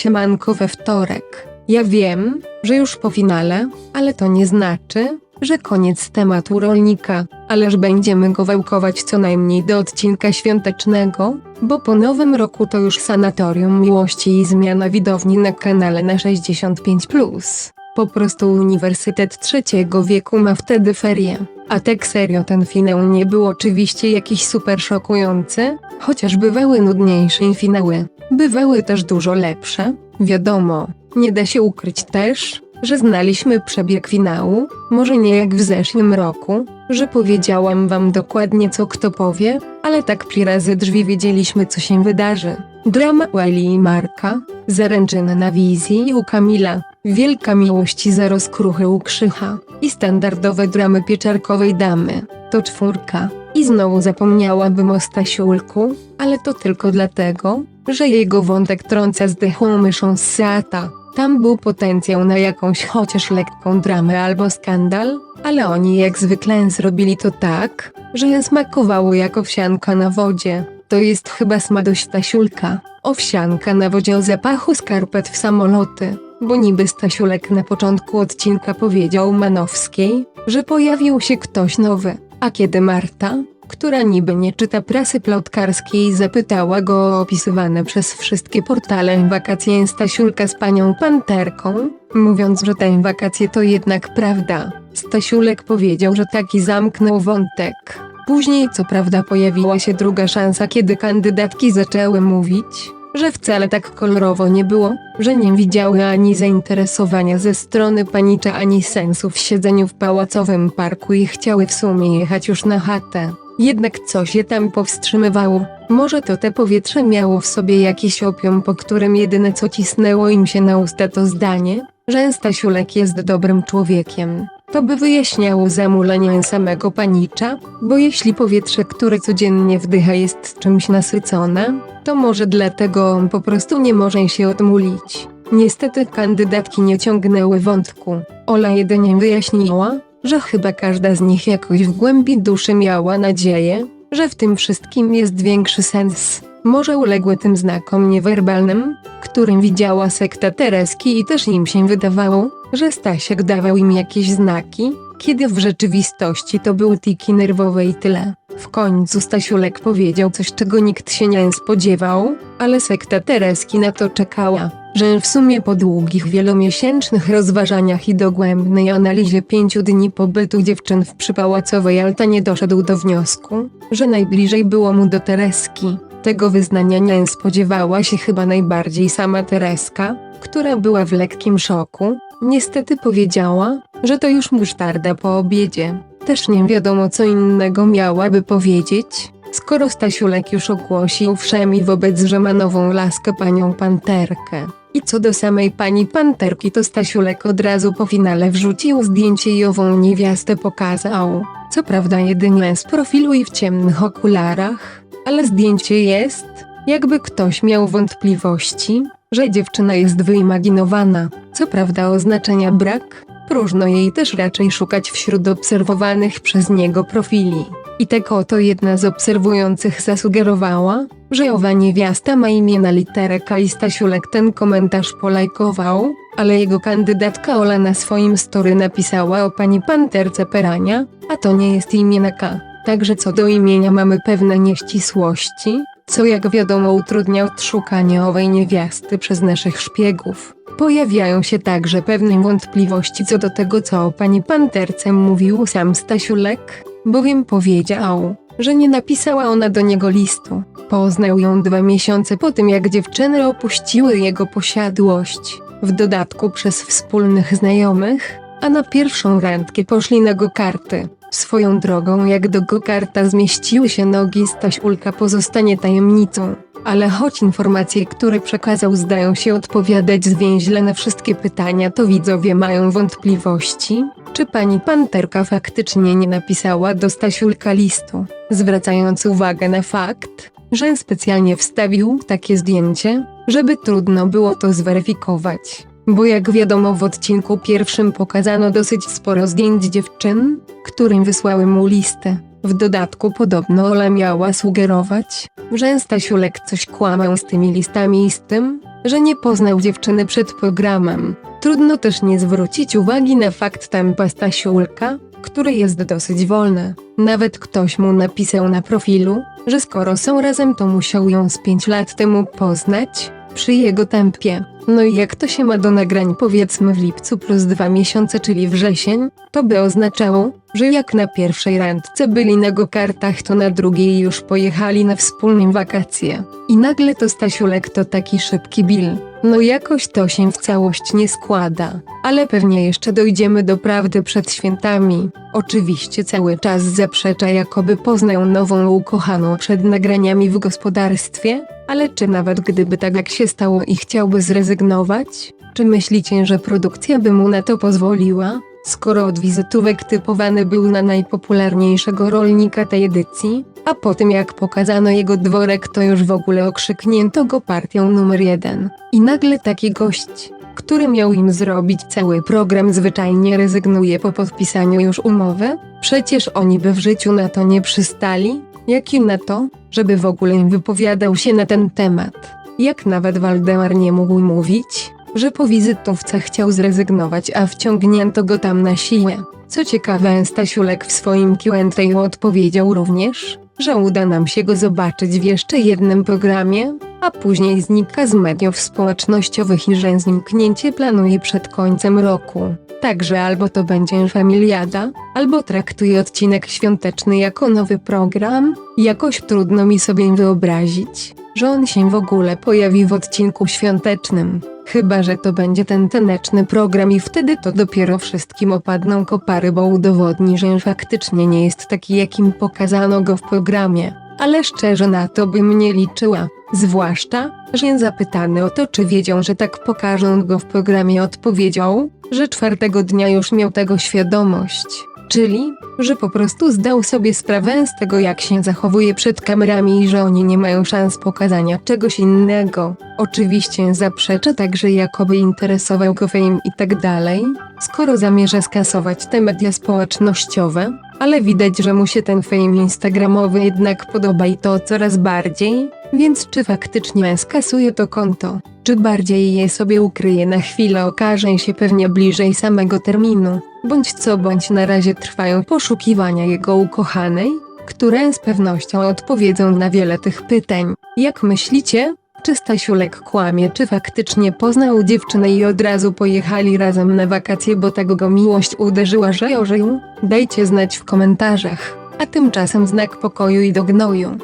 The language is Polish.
Siemanko we wtorek. Ja wiem, że już po finale, ale to nie znaczy, że koniec tematu rolnika, ależ będziemy go wałkować co najmniej do odcinka świątecznego, bo po nowym roku to już sanatorium miłości i zmiana widowni na kanale na 65+. Po prostu Uniwersytet Trzeciego Wieku ma wtedy ferie. A tak serio ten finał nie był oczywiście jakiś super szokujący, chociaż bywały nudniejsze finały. Bywały też dużo lepsze, wiadomo. Nie da się ukryć też, że znaliśmy przebieg finału, może nie jak w zeszłym roku, że powiedziałam wam dokładnie co kto powie, ale tak pri razy drzwi wiedzieliśmy co się wydarzy. Drama Eli i Marka, zaręczyny na wizji u Kamila, wielka miłość za rozkruchy u Krzycha i standardowe dramy pieczarkowej damy. To czwórka. I znowu zapomniałabym o Stasiulku, ale to tylko dlatego, że jego wątek trąca zdechłą myszą z Seata. Tam był potencjał na jakąś chociaż lekką dramę albo skandal, ale oni jak zwykle zrobili to tak, że smakowało jak owsianka na wodzie. To jest chyba smadość Stasiulka. Owsianka na wodzie o zapachu skarpet w samoloty. Bo niby Stasiulek na początku odcinka powiedział Manowskiej, że pojawił się ktoś nowy. A kiedy Marta, która niby nie czyta prasy plotkarskiej, zapytała go o opisywane przez wszystkie portale wakacje Stasiulka z panią Panterką, mówiąc, że te wakacje to jednak prawda. Stasiulek powiedział, że taki zamknął wątek. Później co prawda pojawiła się druga szansa, kiedy kandydatki zaczęły mówić, że wcale tak kolorowo nie było, że nie widziały ani zainteresowania ze strony panicza, ani sensu w siedzeniu w pałacowym parku i chciały w sumie jechać już na chatę. Jednak coś je tam powstrzymywało. Może to te powietrze miało w sobie jakiś opium, po którym jedyne co cisnęło im się na usta to zdanie, że Stasiulek jest dobrym człowiekiem. To by wyjaśniało zamulenie samego panicza, bo jeśli powietrze, które codziennie wdycha jest czymś nasycone, to może dlatego on po prostu nie może się odmulić. Niestety kandydatki nie ciągnęły wątku. Ola jedynie wyjaśniła, że chyba każda z nich jakoś w głębi duszy miała nadzieję, że w tym wszystkim jest większy sens. Może uległy tym znakom niewerbalnym, którym widziała sekta Tereski i też im się wydawało, że Stasiek dawał im jakieś znaki, kiedy w rzeczywistości to były tiki nerwowe i tyle. W końcu Stasiulek powiedział coś, czego nikt się nie spodziewał, ale sekta Tereski na to czekała, że w sumie po długich wielomiesięcznych rozważaniach i dogłębnej analizie pięciu dni pobytu dziewczyn w przypałacowej altanie doszedł do wniosku, że najbliżej było mu do Tereski. Tego wyznania nie spodziewała się chyba najbardziej sama Tereska, która była w lekkim szoku. Niestety powiedziała, że to już musztarda po obiedzie. Też nie wiadomo co innego miałaby powiedzieć, skoro Stasiulek już ogłosił wszemi wobec Żemanową laskę panią Panterkę. I co do samej pani Panterki to Stasiulek od razu po finale wrzucił zdjęcie i ową niewiastę pokazał. Co prawda jedynie z profilu i w ciemnych okularach, ale zdjęcie jest, jakby ktoś miał wątpliwości, że dziewczyna jest wyimaginowana. Co prawda oznaczenia brak, próżno jej też raczej szukać wśród obserwowanych przez niego profili. I tak oto jedna z obserwujących zasugerowała, że owa niewiasta ma imię na literę K i Stasiulek ten komentarz polajkował, ale jego kandydatka Ola na swoim story napisała o pani Panterce Perania, a to nie jest imię na K. Także co do imienia mamy pewne nieścisłości, co jak wiadomo utrudnia odszukanie owej niewiasty przez naszych szpiegów. Pojawiają się także pewne wątpliwości co do tego co o pani Panterce mówił sam Stasiulek, bowiem powiedział, że nie napisała ona do niego listu. Poznał ją dwa miesiące po tym jak dziewczyny opuściły jego posiadłość, w dodatku przez wspólnych znajomych, a na pierwszą randkę poszli na go-karty. Swoją drogą jak do go-karta zmieściły się nogi Stasiulka pozostanie tajemnicą, ale choć informacje, które przekazał zdają się odpowiadać zwięźle na wszystkie pytania to widzowie mają wątpliwości, czy pani Panterka faktycznie nie napisała do Stasiulka listu, zwracając uwagę na fakt, że specjalnie wstawił takie zdjęcie, żeby trudno było to zweryfikować. Bo jak wiadomo w odcinku pierwszym pokazano dosyć sporo zdjęć dziewczyn, którym wysłały mu listę. W dodatku podobno Ola miała sugerować, że Stasiulek coś kłamał z tymi listami i z tym, że nie poznał dziewczyny przed programem. Trudno też nie zwrócić uwagi na fakt tempa Stasiulka, który jest dosyć wolny. Nawet ktoś mu napisał na profilu, że skoro są razem to musiał ją z 5 lat temu poznać, przy jego tempie. No i jak to się ma do nagrań powiedzmy w lipcu plus dwa miesiące, czyli wrzesień, to by oznaczało, że jak na pierwszej randce byli na go-kartach, to na drugiej już pojechali na wspólne wakacje. I nagle to Stasiulek to taki szybki bil. No jakoś to się w całość nie składa, ale pewnie jeszcze dojdziemy do prawdy przed świętami. Oczywiście cały czas zaprzecza jakoby poznał nową ukochaną przed nagraniami w gospodarstwie, ale czy nawet gdyby tak jak się stało i chciałby zrezygnować? Czy myślicie, że produkcja by mu na to pozwoliła? Skoro od wizytówek typowany był na najpopularniejszego rolnika tej edycji, a po tym jak pokazano jego dworek to już w ogóle okrzyknięto go partią numer jeden. I nagle taki gość, który miał im zrobić cały program zwyczajnie rezygnuje po podpisaniu już umowy? Przecież oni by w życiu na to nie przystali, jak i na to, żeby w ogóle wypowiadał się na ten temat. Jak nawet Waldemar nie mógł mówić, że po wizytówce chciał zrezygnować, a wciągnięto go tam na siłę. Co ciekawe, Stasiulek w swoim Q&A odpowiedział również, że uda nam się go zobaczyć w jeszcze jednym programie, a później znika z mediów społecznościowych i że zniknięcie planuje przed końcem roku. Także albo to będzie familiada, albo traktuje odcinek świąteczny jako nowy program. Jakoś trudno mi sobie wyobrazić, że on się w ogóle pojawi w odcinku świątecznym. Chyba, że to będzie ten taneczny program i wtedy to dopiero wszystkim opadną kopary, bo udowodni, że faktycznie nie jest taki, jakim pokazano go w programie. Ale szczerze na to bym nie liczyła. Zwłaszcza, że zapytany o to, czy wiedział, że tak pokażą go w programie, odpowiedział, że czwartego dnia już miał tego świadomość. Czyli, że po prostu zdał sobie sprawę z tego, jak się zachowuje przed kamerami i że oni nie mają szans pokazania czegoś innego. Oczywiście zaprzecza także, jakoby interesował go fame i tak dalej, skoro zamierza skasować te media społecznościowe, ale widać, że mu się ten fame instagramowy jednak podoba i to coraz bardziej, więc czy faktycznie skasuje to konto, czy bardziej je sobie ukryje na chwilę okaże się pewnie bliżej samego terminu, bądź co bądź na razie trwają poszukiwania jego ukochanej, które z pewnością odpowiedzą na wiele tych pytań. Jak myślicie? Czy Stasiulek kłamie, czy faktycznie poznał dziewczynę i od razu pojechali razem na wakacje, bo tak go miłość uderzyła, że ożył? Dajcie znać w komentarzach. A tymczasem znak pokoju i do gnoju.